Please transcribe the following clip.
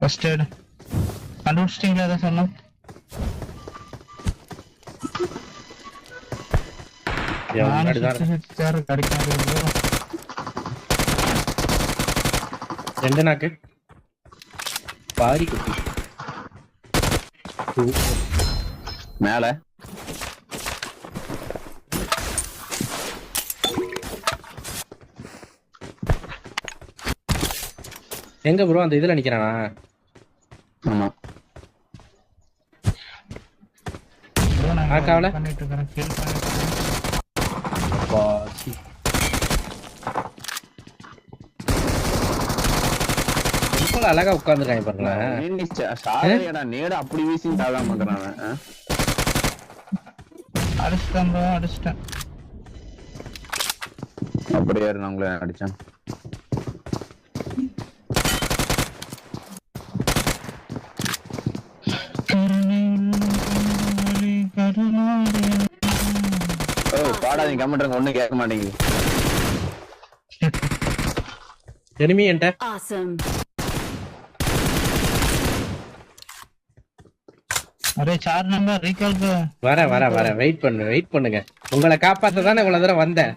First aid கண்டுபிடிச்சிட்டீங்களா எதை சொன்னோம் ரெண்டு நாக்கு பாரி குட்டி மேல எங்க ப்ரோ அந்த இதுல நிக்கிறானா ஆமா. பண்ணிட்டு பண்ணிட்டு பாசி அழகா உட்கார்ந்துருக்காங்க ச- சாலையடா நேட அப்படி வீசி சாதா பண்றான்? அடிச்சிட்டேன் ப்ரோ அடிச்சிட்டேன். அப்படியே நான் உங்களை அடிச்சேன். ஓ பாடாதீங்க கமெண்ட்ருங்க ஒண்ணும் கேட்க மாட்டேங்குது. எனிமி என்கிட்ட. Awesome. அரே சார் நம்பர் ரீகால் வர வர வர வெயிட் பண்ணு வெயிட் பண்ணுங்க. உங்களை காப்பாத்த தானே இவ்வளவு தூரம் வந்தேன்.